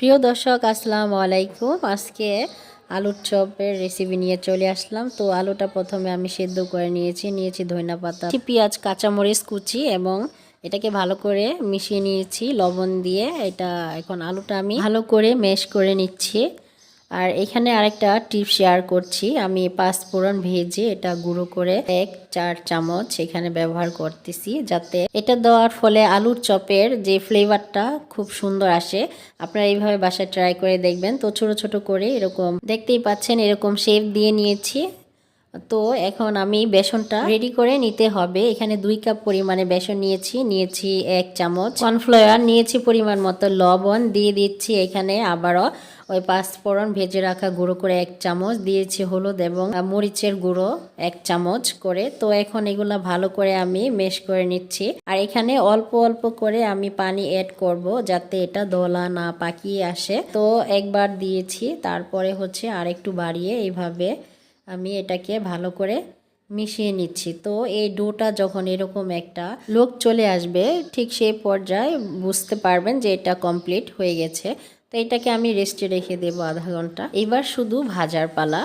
প্রিয় দর্শক, আসসালামু আলাইকুম। আজকে আলুর চপের রেসিপি নিয়ে চলে আসলাম। তো আলুটা প্রথমে আমি সেদ্ধ করে নিয়েছি। নিয়েছি ধইনা পাতা, পেঁয়াজ, কাঁচামরিচ কুচি এবং এটাকে ভালো করে মিশিয়ে নিয়েছি, লবণ দিয়ে। এটা এখন আলুটা আমি ভালো করে মেশ করে নিচ্ছি। আর এখানে আরেকটা টিপ শেয়ার করছি। আমি পাঁচফোড়ন ভেজে এটা গুঁড়ো করে এক চার চামচ এখানে ব্যবহার করতেছি যাতে এটা দেওয়ার ফলে আলুর চপের যে ফ্লেভারটা খুব সুন্দর আসে। আপনারা এইভাবে বাসায় ট্রাই করে দেখবেন। তো ছোট ছোট করে এরকম দেখতেই পাচ্ছেন এরকম শেপ দিয়ে নিয়েছি। তো এখন আমি বেসনটা রেডি করে নিতে হবে। এখানে দুই কাপ পরিমাণে বেসন নিয়েছি। নিয়েছি এক চামচ কর্নফ্লাওয়ার নিয়েছি পরিমাণ মতো লবণ। দিয়ে দিচ্ছি এখানে আবারও ওই পাঁচফোড়ন ভেজে রাখা গুঁড়ো করে এক চামচ। দিয়েছি হলুদ এবং মরিচের গুঁড়ো এক চামচ করে। তো এখন এগুলা ভালো করে আমি মেশ করে নিচ্ছি। আর এখানে অল্প অল্প করে আমি পানি অ্যাড করব যাতে এটা দোলা না পাকিয়ে আসে। তো একবার দিয়েছি। তারপরে হচ্ছে আর একটু বাড়িয়ে এইভাবে আমি এটাকে ভালো করে মিশিয়ে নিচ্ছি। তো এই ডোটা যখন এরকম একটা লোক চলে আসবে, ঠিক সেই পর্যায়ে বুঝতে পারবেন যে এটা কমপ্লিট হয়ে গেছে। তো এটাকে আমি রেস্টে রেখে দেব আধা ঘণ্টা। এবার শুধু ভাজার পালা।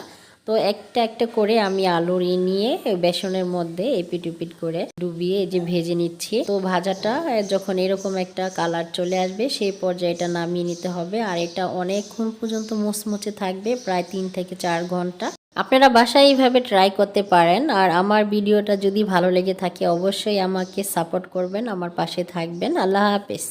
তো একটা একটা করে আমি আলু নিয়ে বেসনের মধ্যে এপিট উপিট করে ডুবিয়ে যে ভেজে নিচ্ছি। তো ভাজাটা যখন এরকম একটা কালার চলে আসবে, সেই পর্যায়ে এটা নামিয়ে নিতে হবে। আর এটা অনেকক্ষণ পর্যন্ত মুচমুচে থাকবে, প্রায় তিন থেকে চার ঘণ্টা। আপনারা বাসায় এইভাবে ট্রাই করতে পারেন, আর আমার ভিডিওটা যদি ভালো লেগে থাকে অবশ্যই আমাকে সাপোর্ট করবেন, আমার পাশে থাকবেন। আল্লাহ হাফেজ।